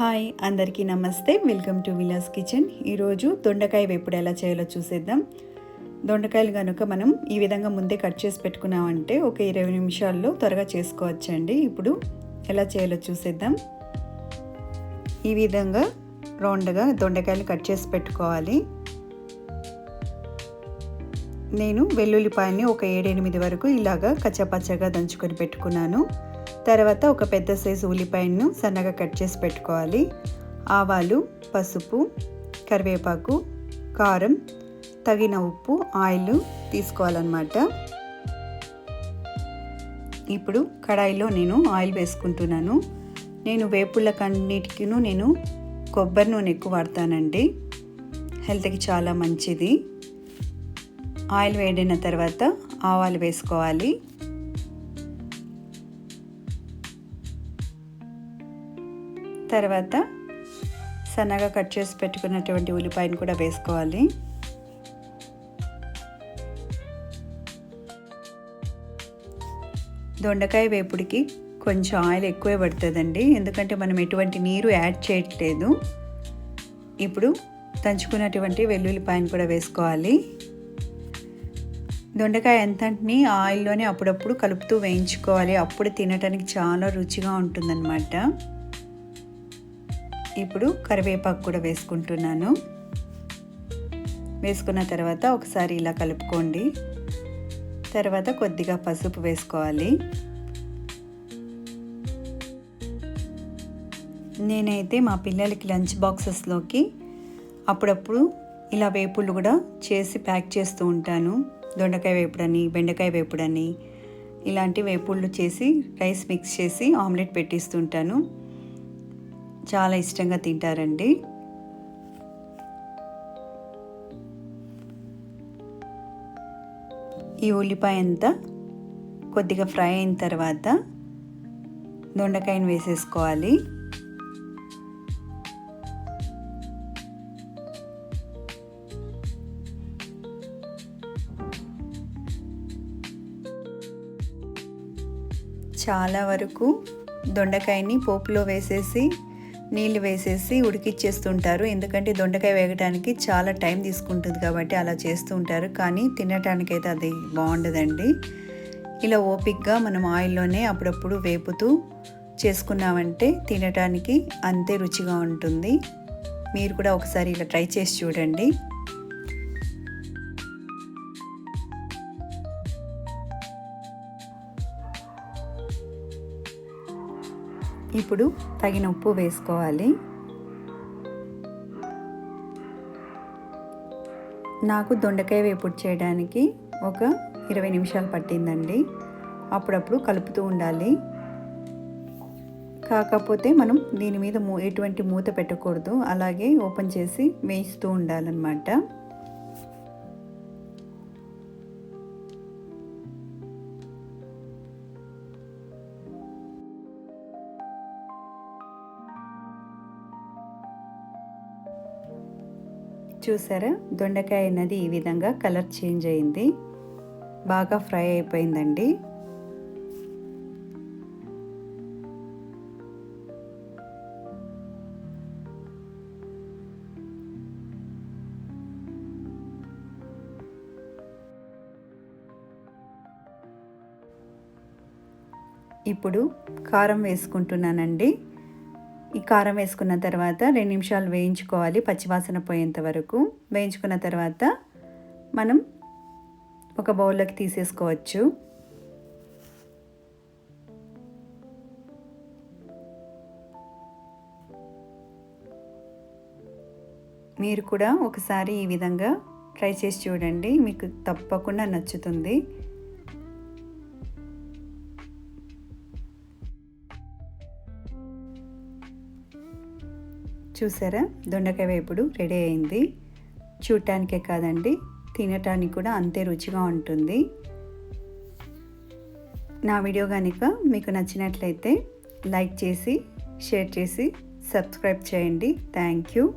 Hi అందరికీ నమస్తే. Welcome to Vilas kitchen ఈరోజు దొండకాయ వేపుడు ఎలా చేయాలో చూసేద్దాం. దొండకాయలు కనుక మనం ఈ విధంగా ముందే కట్ చేసి పెట్టుకున్నామంటే ఒక ఇరవై నిమిషాల్లో త్వరగా చేసుకోవచ్చండి. ఇప్పుడు ఎలా చేయాలో చూసేద్దాం. ఈ విధంగా రౌండ్గా దొండకాయలు కట్ చేసి పెట్టుకోవాలి. నేను వెల్లుల్లిపాయని ఒక ఏడెనిమిది వరకు ఇలాగా కచ్చపచ్చగా దంచుకొని పెట్టుకున్నాను. తర్వాత ఒక పెద్ద సైజు ఉల్లిపాయను సన్నగా కట్ చేసి పెట్టుకోవాలి. ఆవాలు పసుపు కరివేపాకు కారం తగిన ఉప్పు ఆయిల్ తీసుకోవాలన్నమాట. ఇప్పుడు కడాయిలో నేను ఆయిల్ వేసుకుంటున్నాను. నేను వేపుళ్ళకన్నిటికీ నేను కొబ్బరి నూనె ఎక్కువ వాడతానండి. హెల్త్కి చాలా మంచిది. ఆయిల్ వేడిన తర్వాత ఆవాలు వేసుకోవాలి. తర్వాత సన్నగా కట్ చేసి పెట్టుకున్నటువంటి ఉల్లిపాయను కూడా వేసుకోవాలి. దొండకాయ వేపుడికి కొంచెం ఆయిల్ ఎక్కువే పడుతుందండి. ఎందుకంటే మనం ఎటువంటి నీరు యాడ్ చేయట్లేదు. ఇప్పుడు దంచుకున్నటువంటి వెల్లుల్లిపాయను కూడా వేసుకోవాలి. దొండకాయ ఎంతని ఆయిల్లోనే అప్పుడప్పుడు కలుపుతూ వేయించుకోవాలి. అప్పుడు తినటానికి చాలా రుచిగా ఉంటుందన్నమాట. ఇప్పుడు కరివేపాకు కూడా వేసుకుంటున్నాను. వేసుకున్న తర్వాత ఒకసారి ఇలా కలుపుకోండి. తర్వాత కొద్దిగా పసుపు వేసుకోవాలి. నేనైతే మా పిల్లలకి లంచ్ బాక్సెస్లోకి అప్పుడప్పుడు ఇలా వేపుళ్ళు కూడా చేసి ప్యాక్ చేస్తూ ఉంటాను. దొండకాయ వేపుడని బెండకాయ వేపుడని ఇలాంటి వేపుళ్ళు చేసి రైస్ మిక్స్ చేసి ఆమ్లెట్ పెట్టిస్తుంటాను. చాలా ఇష్టంగా తింటారండి. ఈ ఉల్లిపాయ అంతా కొద్దిగా ఫ్రై అయిన తర్వాత దొండకాయను వేసేసుకోవాలి. చాలా వరకు దొండకాయని పోపులో వేసేసి నీళ్ళు వేసేసి ఉడికిచ్చేస్తుంటారు. ఎందుకంటే దొండకాయ వేగటానికి చాలా టైం తీసుకుంటుంది కాబట్టి అలా చేస్తూ ఉంటారు. కానీ తినటానికైతే అది బాగుండదండి. ఇలా ఓపిక్గా మనం ఆయిల్లోనే అప్పుడప్పుడు వేపుతూ చేసుకున్నామంటే తినటానికి అంతే రుచిగా ఉంటుంది. మీరు కూడా ఒకసారి ఇలా ట్రై చేసి చూడండి. ఇప్పుడు తగిన ఉప్పు వేసుకోవాలి. నాకు దొండకాయ వేపుడు చేయడానికి ఒక ఇరవై నిమిషాలు పట్టిందండి. అప్పుడప్పుడు కలుపుతూ ఉండాలి. కాకపోతే మనం దీని మీద మూ ఎటువంటి మూత పెట్టకూడదు. అలాగే ఓపెన్ చేసి వేయిస్తూ ఉండాలన్నమాట. చూసారా? దొండకాయ అన్నది ఈ విధంగా కలర్ చేంజ్ అయింది. బాగా ఫ్రై అయిపోయిందండి. ఇప్పుడు కారం వేసుకుంటున్నానండి. ఈ కారం వేసుకున్న తర్వాత రెండు నిమిషాలు వేయించుకోవాలి పచ్చివాసన పోయేంత వరకు. వేయించుకున్న తర్వాత మనం ఒక బౌల్లోకి తీసేసుకోవచ్చు. మీరు కూడా ఒకసారి ఈ విధంగా ట్రై చేసి చూడండి. మీకు తప్పకుండా నచ్చుతుంది. చూసారా? దొండకాయ వేపుడు రెడీ అయింది. చూడటానికే కాదండి తినటానికి కూడా అంతే రుచిగా ఉంటుంది. నా వీడియో కనుక మీకు నచ్చినట్లయితే లైక్ చేసి షేర్ చేసి సబ్స్క్రైబ్ చేయండి. Thank you.